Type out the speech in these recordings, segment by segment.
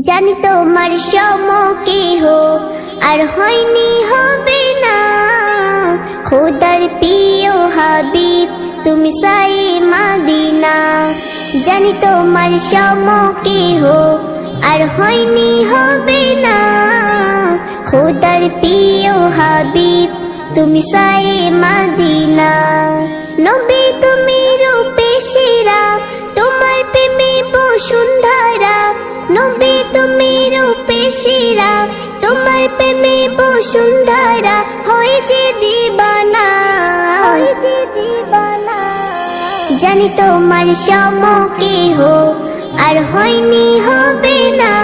জানি তোমার সমকেহ আর হয়নি হবে না। খোদার প্রিয় হাবিব, তুমি সাই মাদিনা। জানি তোমার সমকেহ আর হয়নি হবে না। খোদার প্রিয় হাবিব, তুমি সাই মাদিনা। সেরা তোমার প্রেমে বসুন্ধরা হয় যে দিবানা। জানি তোমার সমকেহ আর হয়নি হবে না।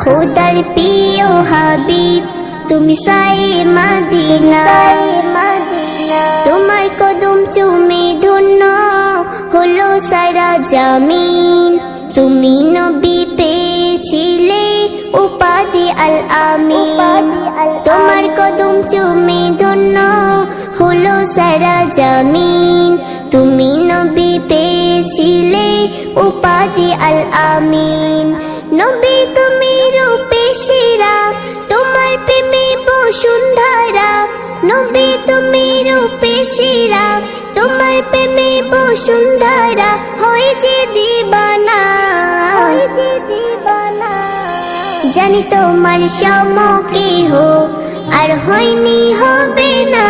খোদার প্রিয় হাবিব তুমি সাই মাদিনা। তোমার কদম চুমে ধন্য হলো সারা জামিন। তুমি নবী উপাধি আল আমিন তোমার কদম চুমে ধন্য হলো সারা জামিন। তুমি নবী পেয়েছিলে উপাধি আল আমিন। নবী তুমি রূপে সেরা, তোমার প্রেমে বসুন্ধরা। নবী তুমি রূপে সেরা, তোমার প্রেমে বসুন্ধরা। হয় যে দিবানা জানি তোমার সমকেহ আর হয়নি হবে না।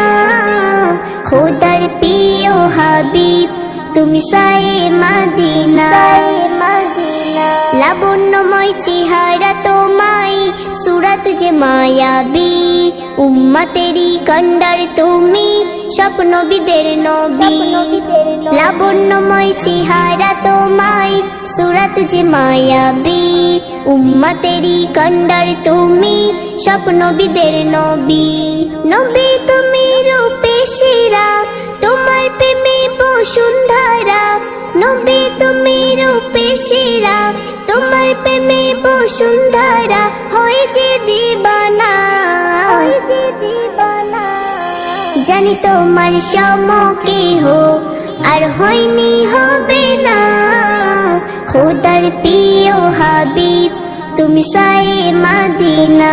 খোদার প্রিয় হাবিব তুমি সাই মাদিনা। লাবণ্যময় চেহারা তোমায় সুরত যে মায়াবী। উম্মতেরই কন্ডার তুমি স্বপ্নবিদের নবী। লাবণ্যময় চেহারা তোমায় যে মায়াবী উম্মতেরই কন্ডার তুমি স্বপ্নবিদের নবী। নবী তুমি রূপে সেরা, তোমার প্রেমে বসুন্ধরা। নবী তুমি রূপে সেরা, তোমার প্রেমে বসুন্ধরা। হয় যে দিবানা জানি তোমার সমকেহ আর হয়নি হবে না। খোদার প্রিয় হাবিব, তুমি সাই মাদিনা।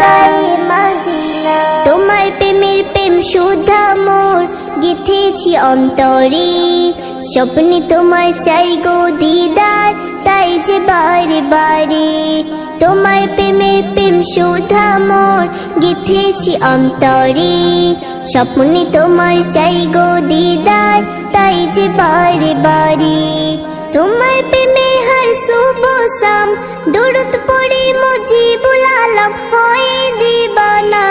তোমার প্রেমের প্রেম সুধা মোর, গেথেছি অন্তরে। স্বপ্নে তোমার চাই গো দিদার, তাই যে বারে বারে। তোমার প্রেমের প্রেম সুধা মোর, গেথেছি অন্তরে। স্বপ্নে তোমার চাই গো দিদার, তাই যে বারে বারে। তোমার প্রেমে সুবসাম দূরত পড়ে মুজিবুল আলম, হয়ে দিবানা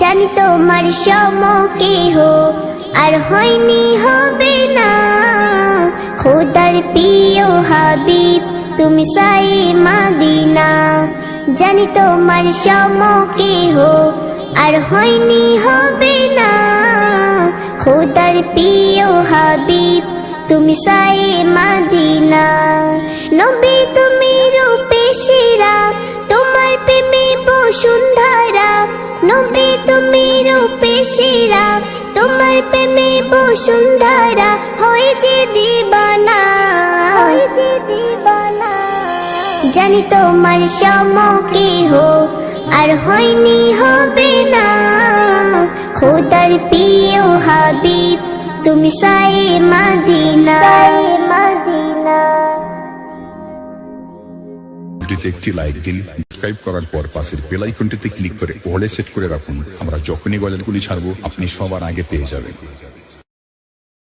জানি তোমার সমকেহ আর হয়নি হবে না। খোদার প্রিয় হাবিব, তুমি সাই মাদিনা। জানি তোমার সমকেহ আর হয়নি হবে না। খোদার প্রিয় হাবিব তুমি সাই মাদিনা নবী তুমি রূপে সেরা তোমার প্রেমে বসুন্ধরা নবী তুমি রূপে সেরা তোমার প্রেমে বসুন্ধরা হয় যে দিবানা। জানি তোমার সমকেহ আর হয়নি হবে না। খোদার প্রিয় হাবিব তুমি সাই মাদিনা। ভিডিওতে একটি লাইক দিন সাবস্ক্রাইব করার পর পাশের বেল আইকনটিতে ক্লিক করে ওয়ালে সেট করে রাখুন। আমরা যখনই গল্পগুলি ছাড়বো, আপনি সবার আগে পেয়ে যাবেন।